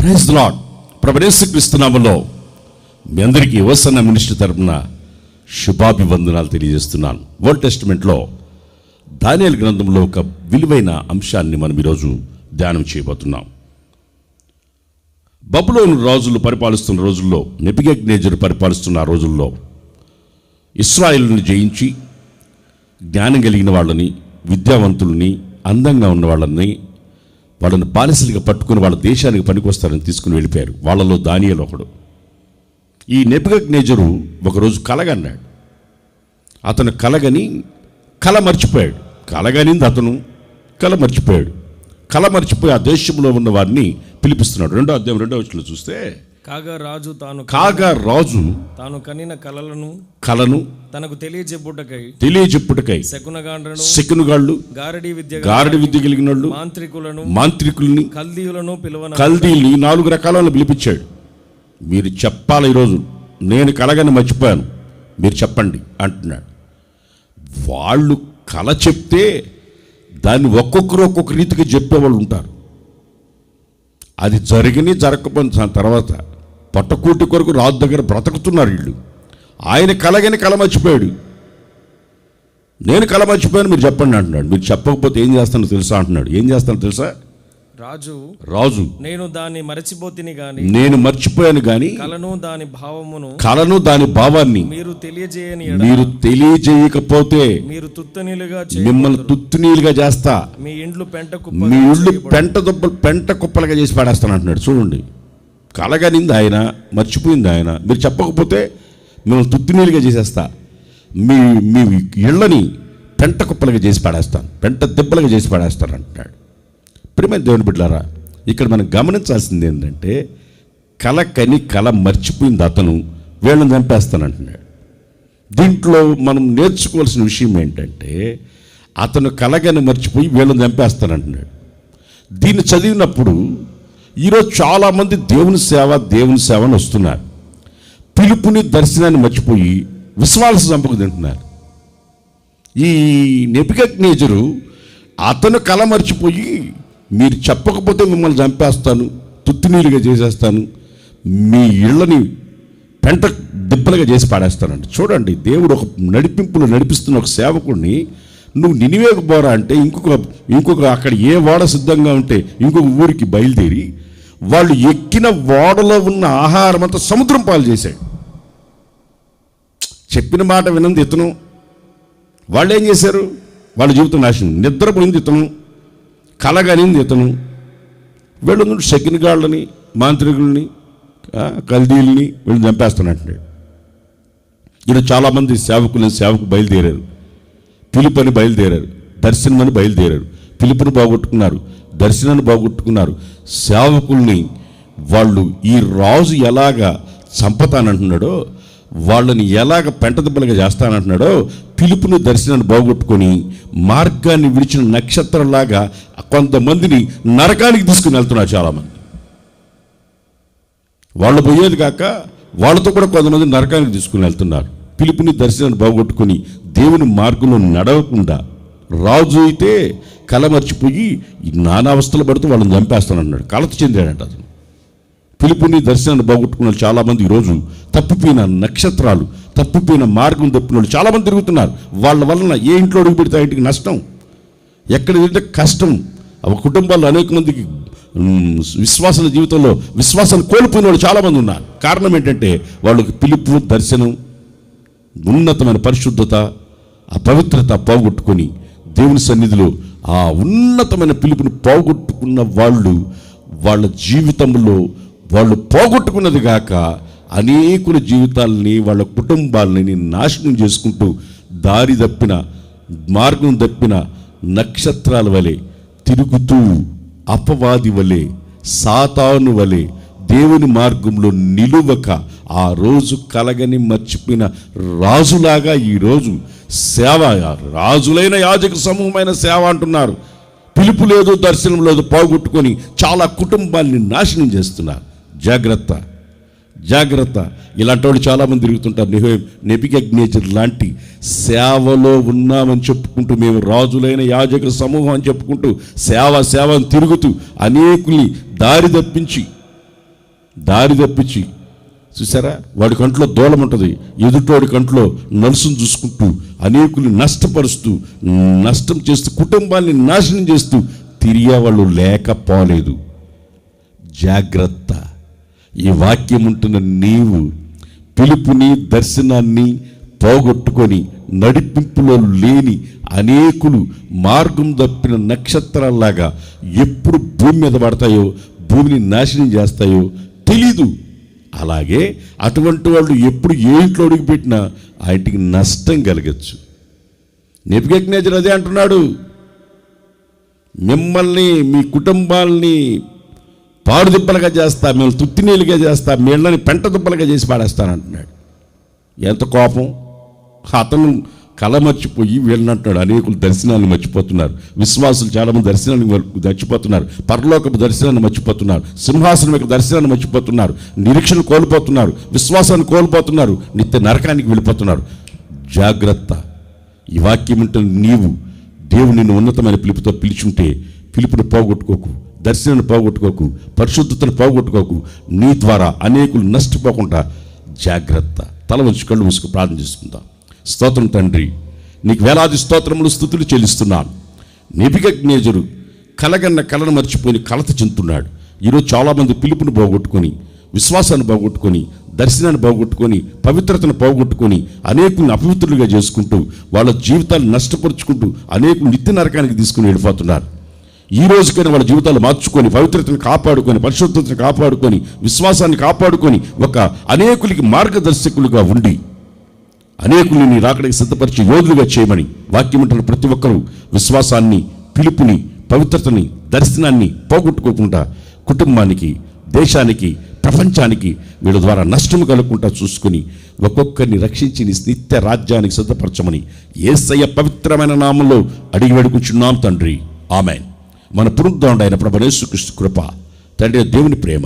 Praise lord ప్రభనేశ్వరిస్తున్నాములో మీ అందరికీ యువసన్న minister తరపున శుభాభివందనాలు తెలియజేస్తున్నాను. వరల్డ్ టెస్టిమెంట్లో దానియల్ గ్రంథంలో ఒక విలువైన అంశాన్ని మనం ఈరోజు ధ్యానం చేయబోతున్నాం. బబులోను రాజులు పరిపాలిస్తున్న రోజుల్లో నెపిగజ్ఞేజరు పరిపాలిస్తున్న రోజుల్లో ఇస్రాయిల్ని జయించి జ్ఞానం కలిగిన వాళ్ళని విద్యావంతుల్ని అందంగా ఉన్న వాళ్ళని వాళ్ళని బానిసలుగా పట్టుకుని వాళ్ళ దేశానికి పనికొస్తారని తీసుకుని వెళ్ళిపోయారు. వాళ్ళలో దానియలు ఒకడు. ఈ నెపిగజ్ఞేజరు ఒకరోజు కలగన్నాడు. అతను కలగని కల మర్చిపోయాడు. కలగనింది అతను కల మర్చిపోయాడు. కల మర్చిపోయి ఆ దేశంలో ఉన్న వారిని పిలిపిస్తున్నాడు. రెండో అధ్యాయం రెండో వచ్చిన చూస్తే కాగా రాజు తాను కాగా రాజు తాను కనిన కలలను కలను తనకు తెలియజెప్పుటకై తెలియజెప్పుటకై శకునగాండ్రను శకునుగాళ్ళు గారడి విద్య గారడి విద్య కలిగిన వాళ్ళు మాంత్రికులను మాంత్రికుల్ని కల్దీయులను పిలువన కల్దీల్ని నాలుగు రకాలను పిలిపించాడు. మీరు చెప్పాలి ఈరోజు నేను కలగని మర్చిపోయాను. మీరు చెప్పండి అంటున్నాడు. వాళ్ళు కల చెప్తే దాన్ని ఒక్కొక్కరు ఒక్కొక్క రీతిగా చెప్పేవాళ్ళు ఉంటారు. అది జరిగిని జరగకపోయిన దాని తర్వాత పొట్టకూటి కొరకు రాజు దగ్గర బ్రతుకుతున్నారు వీళ్ళు. ఆయన కలగని కల మర్చిపోయాడు. నేను కల మర్చిపోయాను మీరు చెప్పండి అంటున్నాడు. మీరు చెప్పకపోతే ఏం చేస్తానో తెలుసా అంటున్నాడు. ఏం చేస్తానో తెలుసా? రాజు రాజు. నేను దాన్ని మరచిపోతిని గాని నేను మర్చిపోయాను కానీ కలను దాని భావమును కలను దాని భావాన్ని మీరు తెలియజేయని మీరు తెలియజేయకపోతే మీరు తుత్తనీలుగా మిమ్మల్ని తుత్తునీలుగా చేస్తా. మీ ఇండ్లు పెంట మీ ఇళ్ళు పెంట దుబ్బలు పెంట కుప్పలుగా చేసి పాడేస్తాను అంటున్నాడు. చూడండి. కలగనింది ఆయన మర్చిపోయింది ఆయన. మీరు చెప్పకపోతే మిమ్మల్ని తుత్తునీలుగా చేసేస్తా. మీ మీ ఇళ్ళని పెంట కుప్పలుగా చేసి పాడేస్తాను. పెంట దెబ్బలుగా చేసి పాడేస్తాను అంటున్నాడు. ప్రియమైన దేవుని బిడ్డారా ఇక్కడ మనం గమనించాల్సింది ఏంటంటే కల కని కల మర్చిపోయింది అతను వీళ్ళని చంపేస్తానంటున్నాడు దీంట్లో మనం నేర్చుకోవాల్సిన విషయం ఏంటంటే అతను కలగని మర్చిపోయి వీళ్ళని చంపేస్తానంటున్నాడు దీన్ని చదివినప్పుడు ఈరోజు చాలామంది దేవుని సేవ దేవుని సేవ అని వస్తున్నారు. పిలుపుని దర్శనాన్ని మర్చిపోయి విశ్వాస చంపకు తింటున్నారు. ఈ నెపికజ్ఞేజరు అతను కల మర్చిపోయి మీరు చెప్పకపోతే మిమ్మల్ని చంపేస్తాను తుత్తినీరుగా చేసేస్తాను మీ ఇళ్ళని పెంట దిబ్బలుగా చేసి పాడేస్తానండి. చూడండి దేవుడు ఒక నడిపింపులు నడిపిస్తున్న ఒక సేవకుడిని నువ్వు నినివేకు పోరా అంటే ఇంకొక ఇంకొక అక్కడ ఏ వాడ సిద్ధంగా ఉంటే ఇంకొక ఊరికి బయలుదేరి వాళ్ళు ఎక్కిన ఓడలో ఉన్న ఆహారం అంతా సముద్రం పాలు చేశాడు. చెప్పిన మాట వినంది ఇతను. వాళ్ళు ఏం చేశారు? వాళ్ళ జీవితం నాశనం. నిద్రపోయింది ఇతను. కలగనింది ఇతను. వీళ్ళు శకినగాళ్ళని మాంత్రికుల్ని కల్దీల్ని వీళ్ళు చంపేస్తున్నట్టు. ఈరోజు చాలామంది సేవకులు సేవకు బయలుదేరారు. పిలుపని బయలుదేరారు. దర్శనమని బయలుదేరారు. పిలుపుని బాగొట్టుకున్నారు దర్శనాన్ని బాగొట్టుకున్నారు సేవకుల్ని వాళ్ళు ఈ రాజు ఎలాగా చంపతానంటున్నాడో వాళ్ళని ఎలాగ పెంటదెబ్బలుగా చేస్తానంటున్నాడో పిలుపుని దర్శనాన్ని బాగొట్టుకొని మార్గాన్ని విడిచిన నక్షత్రంలాగా కొంతమందిని నరకానికి తీసుకుని వెళ్తున్నారు చాలామంది. వాళ్ళు పోయేది కాక వాళ్ళతో కూడా కొంతమంది నరకానికి తీసుకుని వెళ్తున్నారు. పిలుపుని దర్శనాన్ని బాగొట్టుకొని దేవుని మార్గంలో నడవకుండా రాజు అయితే కళ మర్చిపోయి ఈ నానావస్థలు పడుతూ వాళ్ళని చంపేస్తానన్నాడు. కలత చెందాడంట అతను. పిలుపుని దర్శనాన్ని బాగొట్టుకున్న వాళ్ళు చాలామంది ఈరోజు తప్పిపోయిన నక్షత్రాలు తప్పిపోయిన మార్గం తప్పిన వాళ్ళు చాలామంది తిరుగుతున్నారు. వాళ్ళ వలన ఏ ఇంట్లో అడుగు పెడితే ఇంటికి నష్టం? ఎక్కడ తింటే కష్టం? ఆ కుటుంబాల్లో అనేక మందికి మ్, విశ్వాసాల జీవితంలో విశ్వాసాలు కోల్పోయిన వాళ్ళు చాలామంది ఉన్నారు. కారణం ఏంటంటే వాళ్ళకి పిలుపు దర్శనం ఉన్నతమైన పరిశుద్ధత ఆ పవిత్రత పోగొట్టుకొని దేవుని సన్నిధిలో ఆ ఉన్నతమైన పిలుపుని పోగొట్టుకున్న వాళ్ళు వాళ్ళ జీవితంలో వాళ్ళు పోగొట్టుకున్నది కాక అనేకుల జీవితాలని వాళ్ళ కుటుంబాలని నాశనం చేసుకుంటూ దారి తప్పిన మార్గం తప్పిన నక్షత్రాల వలె తిరుగుతూ అపవాది వలె సాతాను వలె దేవుని మార్గంలో నిలువక ఆ రోజు కలగని మర్చిపోయిన రాజులాగా ఈరోజు సేవ రాజులైన యాజక సమూహమైన సేవ అంటున్నారు. పిలుపు లేదు దర్శనం లేదు పోగొట్టుకొని చాలా కుటుంబాన్ని నాశనం చేస్తున్నారు. జాగ్రత్త జాగ్రత్త. ఇలాంటి వాళ్ళు చాలామంది తిరుగుతుంటారు. నెహో నెపిగజ్ఞేచర్ లాంటి సేవలో ఉన్నామని చెప్పుకుంటూ మేము రాజులైన యాజక సమూహం అని చెప్పుకుంటూ సేవ సేవ అని తిరుగుతూ అనేకుల్ని దారి తప్పించి దారి తప్పించి చూసారా వాడి కంట్లో దూలం ఉంటుంది. ఎదుటోడి కంట్లో నలుసును చూసుకుంటూ అనేకులు నష్టపరుస్తూ నష్టం చేస్తూ కుటుంబాన్ని నాశనం చేస్తూ తిరిగే వాళ్ళు లేకపోలేదు. జాగ్రత్త. ఈ వాక్యం ఉంటున్న నీవు పిలుపుని దర్శనాన్ని పోగొట్టుకొని నడిపింపులో లేని అనేకులు మార్గం తప్పిన నక్షత్రాల్లాగా ఎప్పుడు భూమి మీద పడతాయో భూమిని నాశనం చేస్తాయో తెలీదు. అలాగే అటువంటి వాళ్ళు ఎప్పుడు ఏ ఇంట్లో అడుగుపెట్టినా ఆ నష్టం కలగచ్చు. నెపిగజ్ఞాజర్ అదే అంటున్నాడు. మిమ్మల్ని మీ కుటుంబాల్ని పాడుదుబ్బలుగా చేస్తా మిమ్మల్ని తుత్తినీళ్ళుగా చేస్తా మీళ్ళని పెంట దుబ్బలుగా చేసి పాడేస్తానంటున్నాడు. ఎంత కోపం. అతను కళ మర్చిపోయి వీళ్ళనంటున్నాడు అనేకులు దర్శనాన్ని మర్చిపోతున్నారు. విశ్వాసులు చాలామంది దర్శనాన్ని మర్చిపోతున్నారు. పరలోకపు దర్శనాన్ని మర్చిపోతున్నారు. సింహాసనం యొక్క దర్శనాన్ని మర్చిపోతున్నారు. నిరీక్షణ కోల్పోతున్నారు. విశ్వాసాన్ని కోల్పోతున్నారు. నిత్య నరకానికి వెళ్ళిపోతున్నారు. జాగ్రత్త. ఈ వాక్యం ఉంటే నీవు దేవుని నిన్ను ఉన్నతమైన పిలుపుతో పిలిచుంటే పిలుపుని పోగొట్టుకోకు దర్శనాన్ని పోగొట్టుకోకు పరిశుద్ధతను పోగొట్టుకోకు. నీ ద్వారా అనేకులు నష్టపోకుండా జాగ్రత్త. తల వంచి కళ్ళు మూసుకు ప్రార్థన చేసుకుందాం. స్తోత్రం తండ్రి. నీకు వేలాది స్తోత్రములు స్థుతులు చెల్లిస్తున్నాను. నిబిగజ్ఞేజరు కలగన్న కలను మర్చిపోయి కలత చెందుతున్నాడు. ఈరోజు చాలామంది పిలుపుని పోగొట్టుకొని విశ్వాసాన్ని పోగొట్టుకొని దర్శనాన్ని పోగొట్టుకొని పవిత్రతను పోగొట్టుకొని అనేకుల్ని అపవిత్రులుగా చేసుకుంటూ వాళ్ళ జీవితాలు నష్టపరుచుకుంటూ అనేకులు నిత్య నరకానికి తీసుకుని వెళ్ళిపోతున్నారు. ఈ రోజుకైనా వాళ్ళ జీవితాలు మార్చుకొని పవిత్రతను కాపాడుకొని పరిశుద్ధతను కాపాడుకొని విశ్వాసాన్ని కాపాడుకొని ఒక అనేకులకి మార్గదర్శకులుగా ఉండి అనేకుల్ని నీ రాకడికి సిద్ధపరిచి యోధులుగా చేయమని వాక్యమంటున్న ప్రతి ఒక్కరూ విశ్వాసాన్ని పిలుపుని పవిత్రతని దర్శనాన్ని పోగొట్టుకోకుండా కుటుంబానికి దేశానికి ప్రపంచానికి వీళ్ళ ద్వారా నష్టం కలగకుండా చూసుకుని ఒక్కొక్కరిని రక్షించి నిత్య రాజ్యానికి సిద్ధపరచమని ఏసయ్య పవిత్రమైన నామంలో అడిగి వేడుకుంటున్నాం తండ్రి. ఆమె మన పునరుద్ధరణ అయిన ప్రభనేశ్వకృష్ణ కృప తండ్రి దేవుని ప్రేమ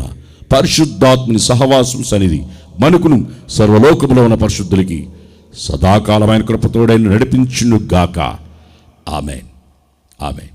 పరిశుద్ధాత్మని సహవాసం సన్నిధి మనకును సర్వలోకములో ఉన్న పరిశుద్ధులకి సదాకాలమైన కృపతోడైన నడిపించును గాక ఆమెన్. ఆమెన్.